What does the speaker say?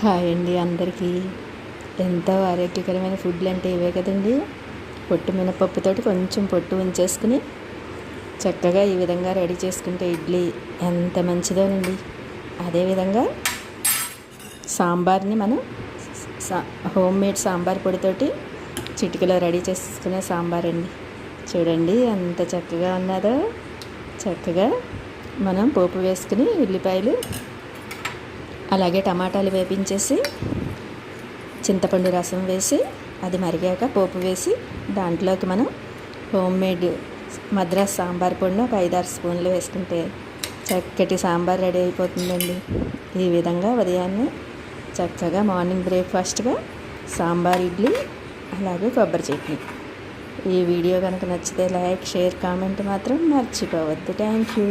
Hi అండి అందరికీ. ఎంతో ఆరోగ్యకరమైన ఫుడ్లు అంటే ఇవే కదండి. పొట్టు మినపప్పుతోటి కొంచెం పొట్టు ఉంచేసుకుని చక్కగా ఈ విధంగా రెడీ చేసుకుంటే ఇడ్లీ ఎంత మంచిదోనండి. అదేవిధంగా సాంబార్ని మనం సా హోమ్ మేడ్ సాంబార్ పొడితోటి చిటికలో రెడీ చేసుకునే సాంబార్ అండి. చూడండి ఎంత చక్కగా ఉన్నదో. చక్కగా మనం పోపు వేసుకుని ఉల్లిపాయలు అలాగే టమాటాలు వేపించేసి చింతపండు రసం వేసి అది మరిగాక పోపు వేసి దాంట్లోకి మనం హోమ్ మేడ్ మద్రాస్ సాంబార్ పొడిని ఒక ఐదారు స్పూన్లు వేసుకుంటే చక్కటి సాంబార్ రెడీ అయిపోతుందండి. ఈ విధంగా ఉదయాన్నే చక్కగా మార్నింగ్ బ్రేక్ఫాస్ట్గా సాంబార్ ఇడ్లీ అలాగే కొబ్బరి చట్నీ. ఈ వీడియో కనుక నచ్చితే లైక్ షేర్ కామెంట్ మాత్రం మర్చిపోవద్దు. Thank you.